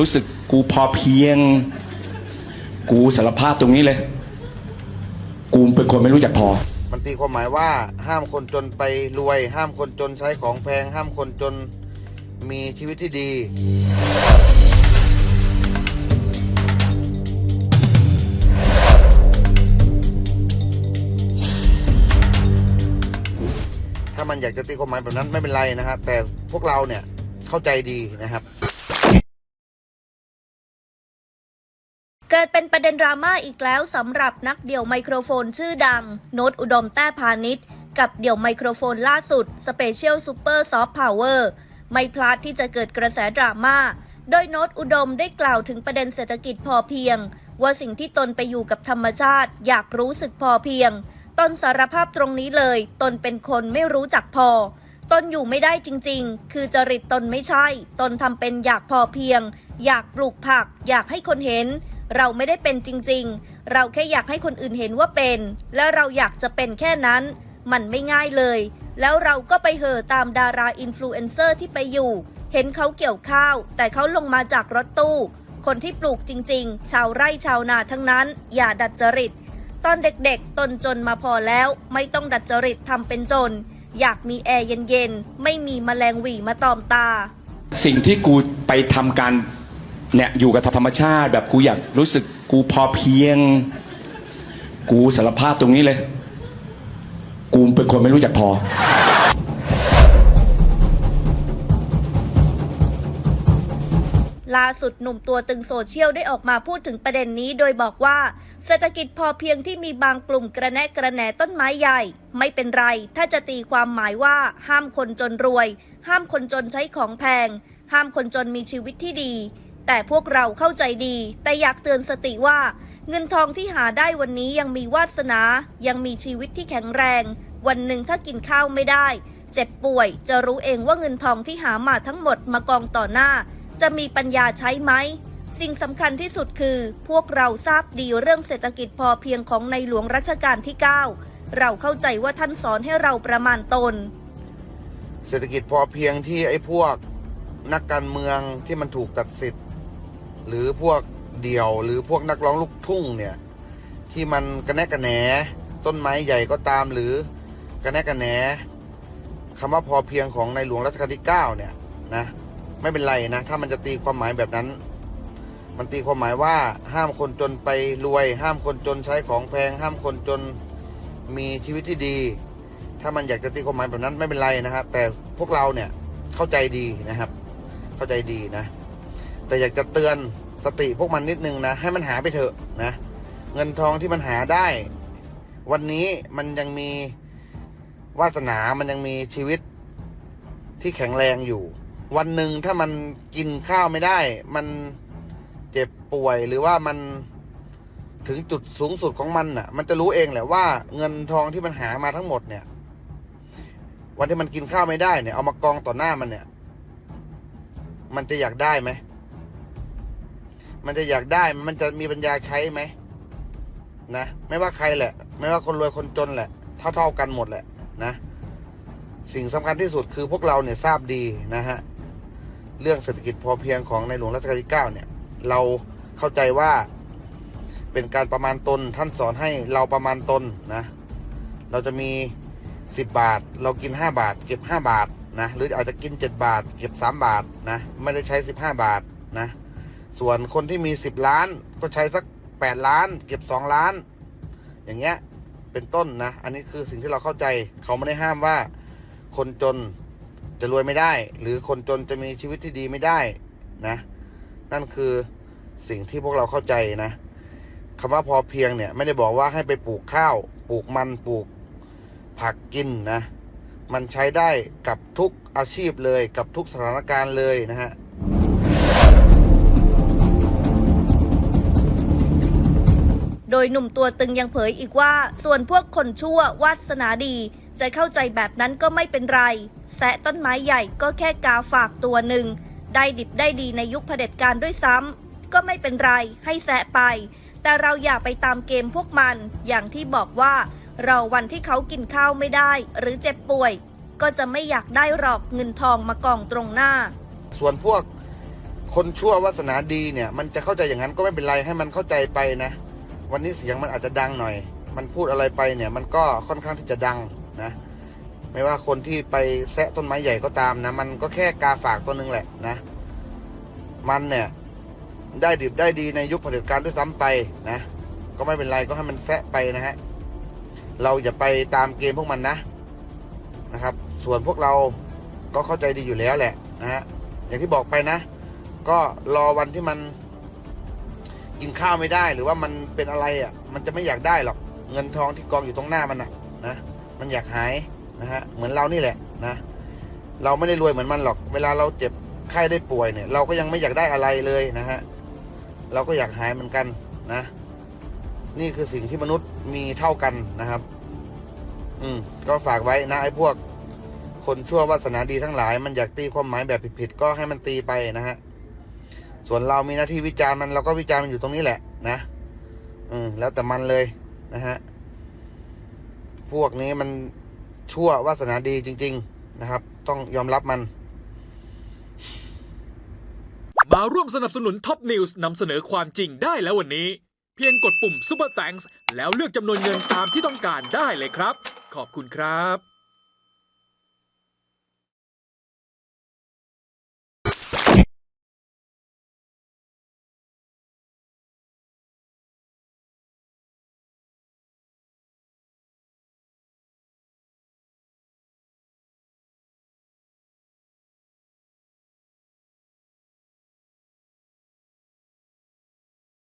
รู้สึกกูพอเพียง กูสารภาพตรงนี้เลย กูเป็นคนไม่รู้จักพอ มันตีความหมายว่าห้ามคนจนไปรวย ห้ามคนจนใช้ของแพง ห้ามคนจนมีชีวิตที่ดี ถ้ามันอยากจะตีความหมายแบบนั้นไม่เป็นไรนะครับแต่พวกเราเนี่ยเข้าใจดีนะครับ เกิดเป็นประเด็นดราม่าอีกแล้วสำหรับนักเดี่ยวไมโครโฟนชื่อดัง โน้ตอุดมแต้พาณิชย์กับเดี่ยวไมโครโฟนล่าสุด Special Super Soft Power ไม่พลาดที่จะเกิดกระแสดราม่า โดยโน้ตอุดมได้กล่าวถึงประเด็นเศรษฐกิจพอเพียง ว่าสิ่งที่ตนไปอยู่กับธรรมชาติ อยากรู้สึกพอเพียง ตนสารภาพตรงนี้เลย ตนเป็นคนไม่รู้จักพอ ตนอยู่ไม่ได้จริง ๆ คือจริตตนไม่ใช่ ตนทำเป็นอยากพอเพียง อยากปลูกผัก อยากให้คนเห็น เราไม่ได้เป็นจริงๆ เราแค่อยากให้คนอื่นเห็นว่าเป็น และเราอยากจะเป็นแค่นั้น มันไม่ง่ายเลย แล้วเราก็ไปเห่อตามดาราอินฟลูเอนเซอร์ที่ไปอยู่ เห็นเขาเกี่ยวข้าว แต่เขาลงมาจากรถตู้ คนที่ปลูกจริงๆ ชาวไร่ชาวนาทั้งนั้น อย่าดัดจริต ตอนเด็กๆ ตนจนมาพอแล้ว ไม่ต้องดัดจริตทำเป็นจน อยากมีแอร์เย็นๆ ไม่มีแมลงหวีมาตอมตา สิ่งที่กูไปทำการ เนี่ยอยู่กับธรรมชาติแบบกูอยากรู้สึกกูพอเพียง กูสารภาพตรงนี้เลย กูเป็นคนไม่รู้จักพอ ล่าสุดหนุ่มตัวตึงโซเชียลได้ออกมาพูดถึงประเด็นนี้โดยบอกว่า เศรษฐกิจพอเพียงที่มีบางกลุ่มกระแนะกระแหนต้นไม้ใหญ่ ไม่เป็นไร ถ้าจะตีความหมายว่าห้ามคนจนรวย ห้ามคนจนใช้ของแพง ห้ามคนจนมีชีวิตที่ดี แต่พวกเราเข้าใจดี แต่อยากเตือนสติว่า เงินทองที่หาได้วันนี้ยังมีวาสนา ยังมีชีวิตที่แข็งแรง วันหนึ่งถ้ากินข้าวไม่ได้ เจ็บป่วยจะรู้เองว่าเงินทองที่หามาทั้งหมดมากองต่อหน้า จะมีปัญญาใช้ไหม สิ่งสำคัญที่สุดคือ พวกเราทราบดีเรื่องเศรษฐกิจพอเพียงของในหลวงรัชกาลที่ 9 เราเข้าใจว่าท่านสอนให้เราประมาณตน เศรษฐกิจพอเพียงที่ไอ้พวกนักการเมืองที่มันถูกตัดสิทธิ หรือพวกเดี่ยวหรือพวกนักร้องลูกทุ่งเนี่ย ที่มันกระแนกกระแหนต้นไม้ใหญ่ก็ตามหรือกระแนกกระแหนคำว่าพอเพียงของในหลวงรัชกาลที่9เนี่ยนะไม่เป็นไรนะ ถ้ามันจะตีความหมายแบบนั้น มันตีความหมายว่าห้ามคนจนไปรวย ห้ามคนจนใช้ของแพง ห้ามคนจนมีชีวิตที่ดี ถ้ามันอยากจะตีความหมายแบบนั้นไม่เป็นไรนะครับแต่พวกเราเนี่ยเข้าใจดีนะครับ เข้าใจดีนะ แต่อยากจะเตือนสติพวกมันนิดนึงนะ ให้มันหาไปเถอะนะ เงินทองที่มันหาได้ วันนี้มันยังมีวาสนามันยังมีชีวิตที่แข็งแรงอยู่ วันหนึ่งถ้ามันกินข้าวไม่ได้ มันเจ็บป่วยหรือว่ามันถึงจุดสูงสุดของมันน่ะ มันจะรู้เองแหละว่าเงินทองที่มันหามาทั้งหมดเนี่ย วันที่มันกินข้าวไม่ได้เนี่ย เอามากองต่อหน้ามันเนี่ย มันจะอยากได้ไหม มันจะอยากได้มันจะมีปัญญาใช้ไหมนะไม่ว่าใครแหละ ไม่ว่าคนรวยคนจนแหละเท่าเท่ากันหมดแหละนะ สิ่งสำคัญที่สุดคือพวกเราเนี่ยทราบดีนะฮะเรื่องเศรษฐกิจพอเพียงของในหลวงรัชกาลที่9เนี่ย เราเข้าใจว่าเป็นการประมาณตนท่านสอนให้เราประมาณตนนะ เราจะมี 10 บาท เรากิน 5 บาท เก็บ 5 บาทนะหรืออาจจะกิน 7 บาท เก็บ 3 บาทนะไม่ได้ใช้ 15 บาทนะ ส่วนคนที่มี10ล้านก็ใช้สัก8ล้าน เก็บ2ล้าน อย่างเงี้ยเป็นต้นนะ อันนี้คือสิ่งที่เราเข้าใจเขาไม่ได้ห้ามว่า คนจนจะรวยไม่ได้ หรือคนจนจะมีชีวิตที่ดีไม่ได้นะ นั่นคือสิ่งที่พวกเราเข้าใจนะคำว่าพอเพียงเนี่ย ไม่ได้บอกว่าให้ไปปลูกข้าว ปลูกมันปลูกผักกินนะ มันใช้ได้กับทุกอาชีพเลยกับทุกสถานการณ์เลยนะฮะ โดยหนุ่มตัวตึงยังเผยอีกว่า ส่วนพวกคนชั่ววาสนาดี จะเข้าใจแบบนั้นก็ไม่เป็นไร แสะต้นไม้ใหญ่ก็แค่กาฝากตัวหนึ่ง ได้ดิบได้ดีในยุคเผด็จการด้วยซ้ำก็ไม่เป็นไรให้แสะไป แต่เราอย่าไปตามเกมพวกมัน อย่างที่บอกว่า เราวันที่เขากินข้าวไม่ได้ หรือเจ็บป่วย ก็จะไม่อยากได้หรอกเงินทองมากองตรงหน้า ส่วนพวกคนชั่ววาสนาดีเนี่ย มันจะเข้าใจอย่างนั้นก็ไม่เป็นไรให้มันเข้าใจไปนะ วันนี้เสียงมันอาจจะดังหน่อย มันพูดอะไรไปเนี่ย มันก็ค่อนข้างที่จะดังนะ ไม่ว่าคนที่ไปแซะต้นไม้ใหญ่ก็ตามนะ มันก็แค่กาฝากตัวหนึงแหละนะ มันเนี่ยได้ดิบได้ดีในยุคเผด็จการด้วยซ้ำไปนะ ก็ไม่เป็นไรก็ให้มันแซะไปนะฮะ เราอย่าไปตามเกมพวกมันนะนะครับ ส่วนพวกเราก็เข้าใจดีอยู่แล้วแหละนะฮะ อย่างที่บอกไปนะ ก็รอวันที่มัน กินข้าวไม่ได้หรือว่ามันเป็นอะไรอะ มันจะไม่อยากได้หรอก เงินทองที่กองอยู่ตรงหน้ามันอะนะ มันอยากหายนะฮะ เหมือนเรานี่แหละนะ เราไม่ได้รวยเหมือนมันหรอก เวลาเราเจ็บไข้ได้ป่วยเนี่ย เราก็ยังไม่อยากได้อะไรเลยนะฮะ เราก็อยากหายเหมือนกันนะ นี่คือสิ่งที่มนุษย์มีเท่ากันนะครับ อืม ก็ฝากไว้นะไอ้พวก คนชั่ววาสนาดีทั้งหลาย มันอยากตีความหมายแบบผิดๆก็ให้มันตีไปนะฮะ ส่วนเรามีหน้าที่วิจารณ์มันเราก็วิจารณ์มันอยู่ตรงนี้แหละ นะอืมแล้วแต่มันเลยนะฮะ พวกนี้มันชั่ววาสนาดีจริง ๆ นะครับ ต้องยอมรับมัน มาร่วมสนับสนุนท็อปนิวส์นำเสนอความจริงได้แล้ววันนี้ เพียงกดปุ่ม Super Thanks แล้วเลือกจำนวนเงินตามที่ต้องการได้เลยครับ ขอบคุณครับ